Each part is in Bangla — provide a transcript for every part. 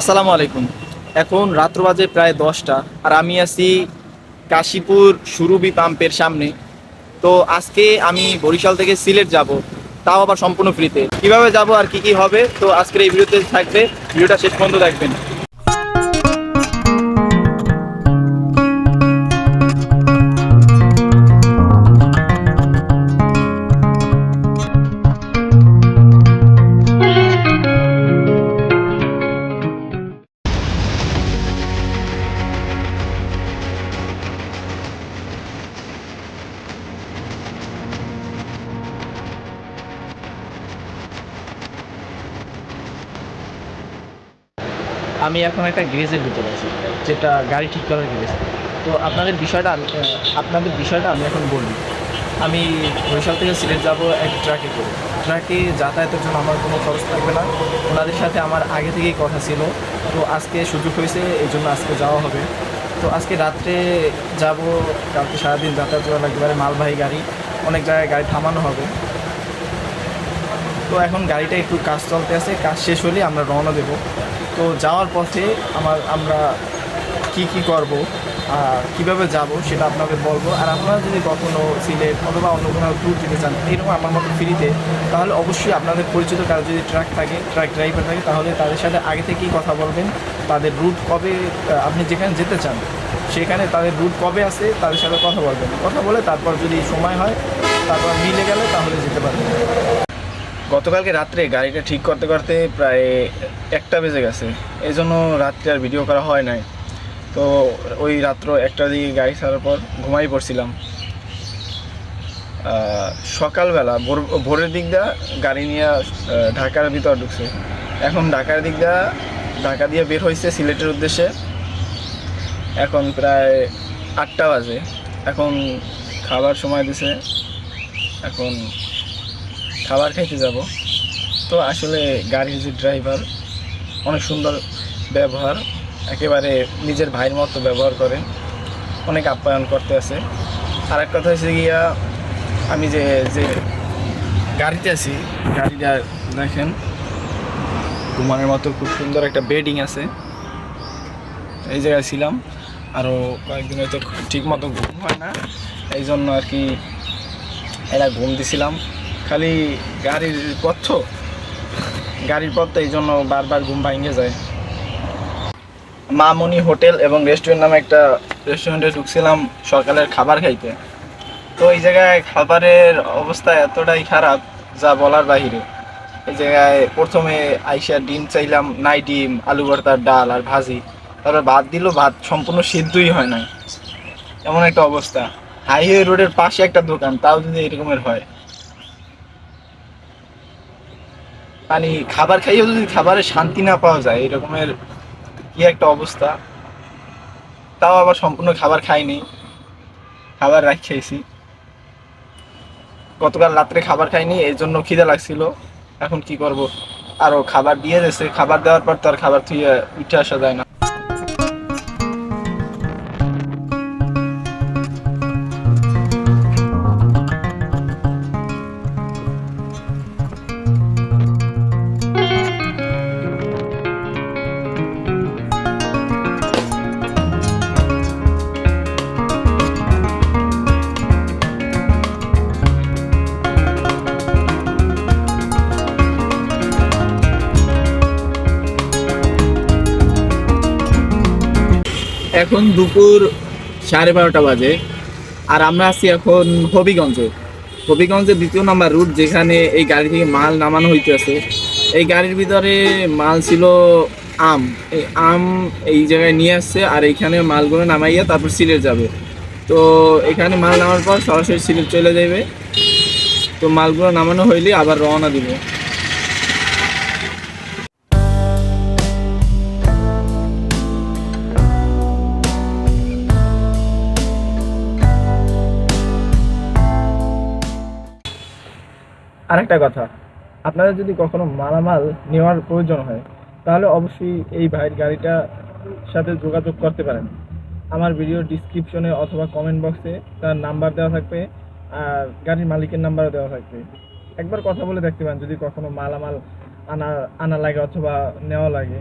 আসসালামু আলাইকুম। এখন রাত্র বাজে প্রায় দশটা আর আমি আছি কাশীপুর সুরুবি পাম্পের সামনে। তো আজকে আমি বরিশাল থেকে সিলেট যাব, তাও আবার সম্পূর্ণ ফ্রিতে কীভাবে যাব আর কি কি হবে, তো আজকের এই ভিডিওতে থাকবে, ভিডিওটা শেষ পর্যন্ত দেখবেন। আমি এখন একটা গ্যারেজের ভিতরে আছি, যেটা গাড়ি ঠিক করার গ্যারেজ তো আপনাদের বিষয়টা আমি আপনাদের বিষয়টা আমি এখন বলি। আমি বরিশাল থেকে সিলেট যাব এক ট্রাকে করে। ট্রাকে যাতায়াতের জন্য আমার কোনো খরচ থাকবে না। ওনাদের সাথে আমার আগে থেকেই কথা ছিল। তো আজকে সুযোগ হয়েছে, এই জন্য আজকে যাওয়া হবে। তো আজকে রাত্রে যাব, কালকে সারাদিন যাতায়াত করা লাগতে পারে মালবাহী গাড়ি। অনেক জায়গায় গাড়ি থামানো হবে। তো এখন গাড়িটা একটু কাজ চলতে আছে, কাজ শেষ হলে আমরা রওনা দেব। তো যাওয়ার পথে আমার, আমরা কি কি করব, আর কীভাবে যাব সেটা আপনাদের বলব। আর আপনারা যদি কখনো সিলেট অথবা অন্য কোনো ট্যুর দিতে চান, এরকম আমার মতো ফ্রিতে তাহলে অবশ্যই আপনাদের পরিচিত কারও যদি ট্রাক থাকে ট্রাক ড্রাইভার থাকে, তাহলে তাদের সাথে আগে থেকেই কথা বলবেন। তাদের রুট কবে আপনি যেখানে যেতে চান, সেখানে তাদের রুট কবে আছে, তাদের সাথে কথা বলবেন। কথা বলে তারপর যদি সময় হয়, তারপর মিলে গেলে তাহলে যেতে পারবেন। গতকালকে রাত্রে গাড়িটা ঠিক করতে করতে প্রায় একটা বেজে গেছে। এই জন্য রাত্রে আর ভিডিও করা হয় নাই। তো ওই রাত্র একটা দিকে গাড়ি ছাড়ার পর ঘুমাই পড়ছিলাম। সকালবেলা ভোর- ভোরের দিক দিয়ে গাড়ি নিয়ে ঢাকার ভিতর ঢুকছে। এখন ঢাকার দিক দিয়ে, ঢাকা দিয়ে বের হয়েছে সিলেটের উদ্দেশ্যে। এখন প্রায় আটটা বাজে। এখন খাবার সময় দিছে। এখন খাবার খাইতে যাব। তো আসলে গাড়ির যে ড্রাইভার অনেক সুন্দর ব্যবহার, একেবারে নিজের ভাইয়ের মতো ব্যবহার করে অনেক আপ্যায়ন করতে আছে। আর এক কথা হচ্ছে গিয়া, আমি যে যে গাড়িতে আছি, গাড়িটা দেখেন, ঘুমানোর মতো খুব সুন্দর একটা বেডিং আছে। এই জায়গায় ছিলাম আরও কয়েকদিন হয়তো ঠিক মতো ঘুম হয় না। এই জন্য আর কি এরা ঘুম দিছিলাম। খালি গাড়ির পথ গাড়ির পথ এই জন্য বারবার ঘুম ভাঙে যায়। মামনি হোটেল এবং রেস্টুরেন্ট নামে একটা রেস্টুরেন্টে ঢুকছিলাম সকালের খাবার খাইতে। তো এই জায়গায় খাবারের অবস্থা এতটাই খারাপ যা বলার বাহিরে। এই জায়গায় প্রথমে আইসা ডিম চাইলাম, নাই ডিম, আলু ভর্তার ডাল আর ভাজি। তারপর ভাত দিল, ভাত সম্পূর্ণ সিদ্ধই হয় না এমন একটা অবস্থা। হাইওয়ে রোডের পাশে একটা দোকান, তাও যদি এরকমের হয়। মানে খাবার খাইয়েও যদি খাবারে শান্তি না পাওয়া যায় এরকমের কি একটা অবস্থা? তাও আবার সম্পূর্ণ খাবার খাইনি। খাবার রাখ খেয়েছি। গতকাল রাত্রে খাবার খাইনি এই জন্য খিদে লাগছিল। এখন কি করব? আরও খাবার দিয়ে দিয়েছে। খাবার দেওয়ার পর তো আর খাবার থুয়ে উঠে আসা যায় না। এখন দুপুর সাড়ে বারোটা বাজে। আর আমরা আছি এখন হবিগঞ্জে। হবিগঞ্জের দ্বিতীয় নাম্বার রুট, যেখানে এই গাড়ি থেকে মাল নামানো হইতেছে। এই গাড়ির ভিতরে মাল ছিল আম। এই আম এই জায়গায় নিয়ে আসছে আর এইখানে মালগুলো নামাইয়া তারপর সিলেট যাবে। তো এখানে মাল নামার পর সরাসরি সিলেট চলে যাবে তো মালগুলো নামানো হইলে আবার রওনা দিব। আরেকটা কথা আপনারা যদি কখনো মালামাল নেওয়ার প্রয়োজন হয়, তাহলে অবশ্যই এই ভাইয়ের গাড়িটা সাথে যোগাযোগ করতে পারেন। আমার ভিডিও ডিসক্রিপশনে অথবা কমেন্ট বক্সে তার নাম্বার দেওয়া থাকবে আর গাড়ির মালিকের নাম্বারও দেওয়া থাকবে। একবার কথা বলে দেখতে পারেন যদি কখনো মালামাল আনা আনা লাগে অথবা নেওয়া লাগে।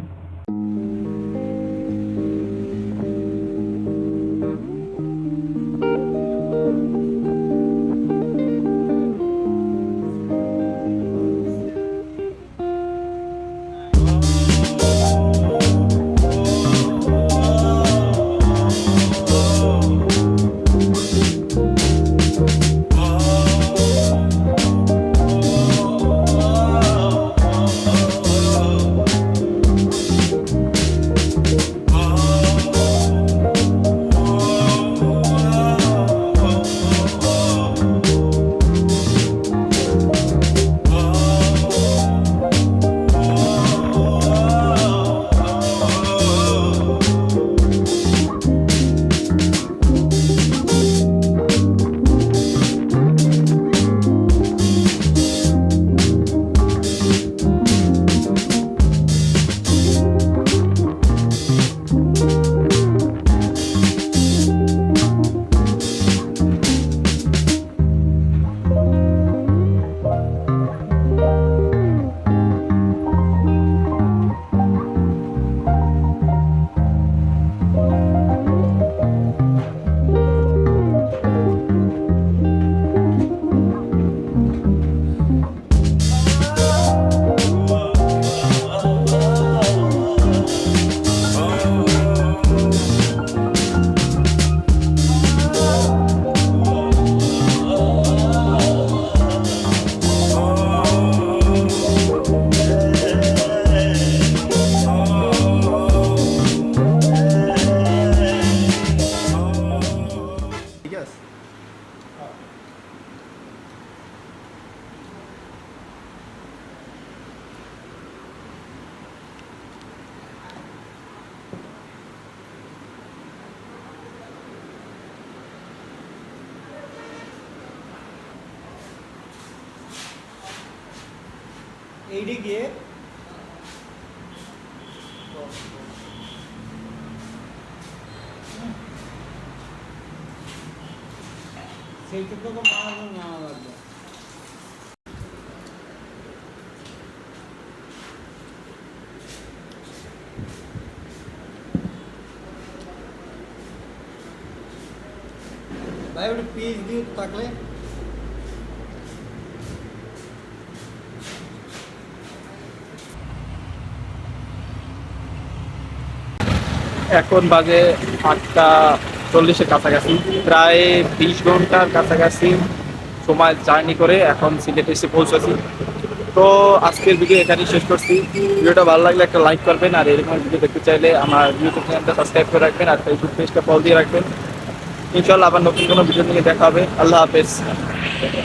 এইটি গিয়ে সেই সেইটা তো মারা নেওয়া লাগবে। ভাই ওটা দিয়ে থাকলে। এখন বাজে আটটা চল্লিশের কাছাকাছি, প্রায় বিশ ঘণ্টার কাছাকাছি সময় জার্নি করে এখন সিলেটে এসে পৌঁছেছি তো আজকের ভিডিও এখানেই শেষ করছি। ভিডিওটা ভালো লাগলে একটা লাইক করবেন আর এরকম ভিডিও দেখতে চাইলে আমার ইউটিউব চ্যানেলটা সাবস্ক্রাইব করে রাখবেন আর ফেসবুক পেজটা ফলো দিয়ে রাখবেন। ইনশাল্লাহ আবার নতুন কোনো ভিডিও নিয়ে দেখা হবে। আল্লাহ হাফেজ।